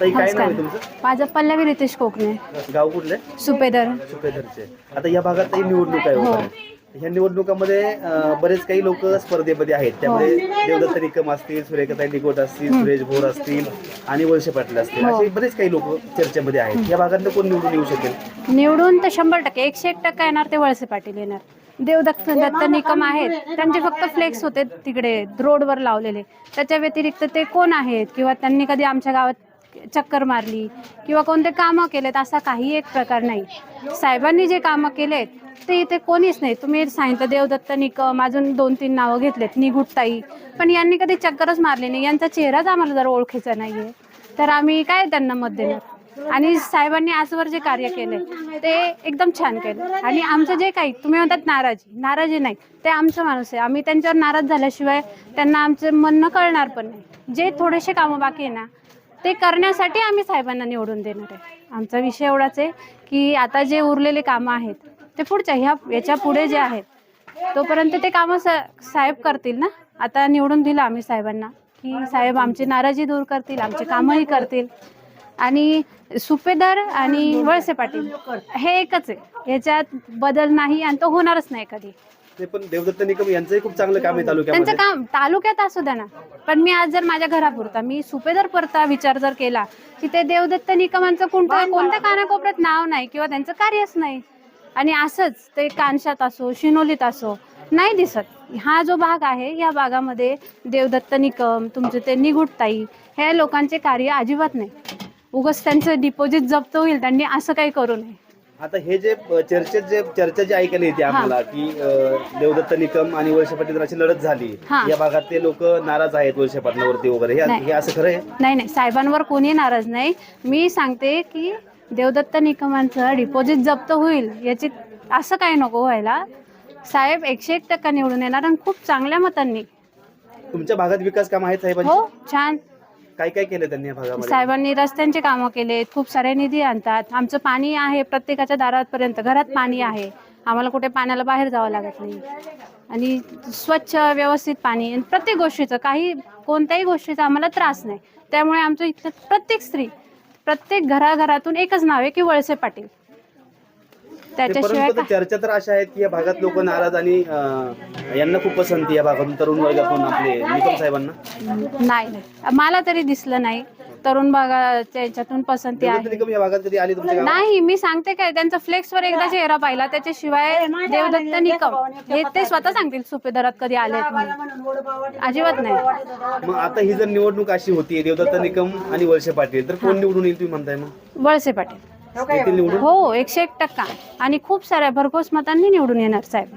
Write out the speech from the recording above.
ताई काय नाव आहे नमस्कार तुमचं? माझं पल्लवी रितेश कोकणे. गाव कुठले? सुपेदर. सुपेधरचे आता या भागात काही निवडणूक आहे हो. वगैरे. ह्या निवडणुकामध्ये अं, बरेच काही लोक स्पर्धेमध्ये आहेत. त्यामध्ये देवदत्त निकम असतील सुरेखाताई निकोट असतील सुरेश भोर असतील आणि वळसे पाटील असतील. हो. असे बरेच काही लोक चर्चेमध्ये आहेत. या भागातलं कोण निवडून येऊ शकेल? निवडून तर शंभर टक्के. एकशे एक टक्का येणार ते वळसे पाटील येणार. देवदत्त दत्त निकम आहेत. त्यांचे फक्त फ्लेक्स होते तिकडे रोडवर लावलेले. त्याच्या व्यतिरिक्त ते कोण आहेत? किंवा त्यांनी कधी आमच्या गावात चक्कर मारली किंवा कोणते कामं केलेत असा काही एक प्रकार नाही. साहेबांनी जे कामं केलेत ते इथे कोणीच नाही. तुम्ही सांगितलं देवदत्त निकम अजून दोन तीन नावं घेतलेत निगुटताई. पण यांनी कधी चक्करच मारली नाही. यांचा चेहराच आम्हाला जर ओळखीचा नाहीये. तर आम्ही काय त्यांना मत देणार? आणि साहेबांनी आजवर जे कार्य केले ते एकदम छान केलं. आणि आमचं जे काही तुम्ही म्हणतात नाराजी. नाराजी नाही. ते आमचं माणूस आहे. आम्ही त्यांच्यावर नाराज झाल्याशिवाय त्यांना आमचं म्हणणं कळणार पण नाही. जे थोडेसे कामं बाकी आहे ना ते करण्यासाठी आम्ही साहेबांना निवडून देणार आहे. आमचा विषय एवढाच आहे की आता जे उरलेले कामं आहेत ते पुढच्या ह्या याच्यापुढे जे आहेत तोपर्यंत ते कामं सा साहेब करतील ना? आता निवडून दिलं आम्ही साहेबांना की साहेब आमची नाराजी दूर करतील आमचे कामही करतील. आणि सुपेदार आणि वळसे पाटील हे एकच आहे. याच्यात बदल नाही आणि तो होणारच नाही कधी. ते पण देवदत्त निकम यांचंही खूप चांगलं काम आहे त्यांचं तालुक्यामध्ये काम तालुक्यात असू द्या ना. पण मी आज जर माझ्या घरापुरता मी सुपेदार परता विचार जर केला की ते देवदत्त निकमांचं कोणतं कोणत्या कानाकोपऱ्यात नाव नाही किंवा त्यांचं कार्यच नाही. आणि असंच ते कानशात असो शिनोलीत असो नाही दिसत. हा जो भाग आहे या भागामध्ये देवदत्त निकम तुमचे ते निगुटताई ह्या लोकांचे कार्य अजिबात नाही. उगाच त्यांचं डिपॉझिट जप्त होईल त्यांनी असं काही करू नये. आता हे जे चर्चेत जे चर्चा जी ऐकायला येते आम्हाला की देवदत्त निकम आणि वळसे लढत झाली. या भागात ते लोक नाराज आहेत वळसे पाटलावरती वगैरे. हे असं खरं आहे? नाही नाही. साहेबांवर कोणी नाराज नाही. मी सांगते की देवदत्त निकमांचं डिपॉझिट जप्त होईल याची असं काही नको व्हायला. साहेब एकशे एक टक्का निवडून येणार आणि खूप चांगल्या मतांनी. तुमच्या भागात विकास काम आहेत साहेबांची? हो छान. काय काय केलं त्यांनी या भागामध्ये? साहेबांनी रस्त्यांचे कामं केले खूप सारे निधी आणतात. आमचं पाणी आहे प्रत्येकाच्या दारापर्यंत घरात पाणी आहे. आम्हाला कुठे पाण्याला बाहेर जावं लागत नाही. आणि स्वच्छ व्यवस्थित पाणी आणि प्रत्येक गोष्टीचं काही कोणत्याही गोष्टीचा आम्हाला त्रास नाही. त्यामुळे आमचं इथलं प्रत्येक स्त्री प्रत्येक घराघरातून एकच नाव आहे की वळसे पाटील. त्याच्याशिवाय परंतु चर्चा तर अशा आहेत की या भागात लोक नाराज आणि अ, यांना खूप पसंती या भागातून. तरुण वर्गातून आपले? निकम साहेबांना? नाही नाही. मला तरी दिसलं नाही. तरुण भागाच्या याच्यातून पसंती देवदत्त आहे. निकम या भागात कधी आले तुमच्या गावात? नाही मी सांगते काय त्यांचा फ्लेक्सवर एकदा चेहरा पाहिला त्याच्याशिवाय देवदत्त निकम. हे ते स्वतः सांगतील सुपेदारात कधी आलेत म्हणून. अजिबात नाही. मग आता ही जर निवडणूक अशी होती देवदत्त निकम आणि वळसे पाटील तर कोण निवडून येईल तुम्ही म्हणताय मग? वळसे पाटील. येतील निवडून? हो एकशे एक टक्का. आणि खूप साऱ्या भरघोस मतांनी निवडून येणार साहेब.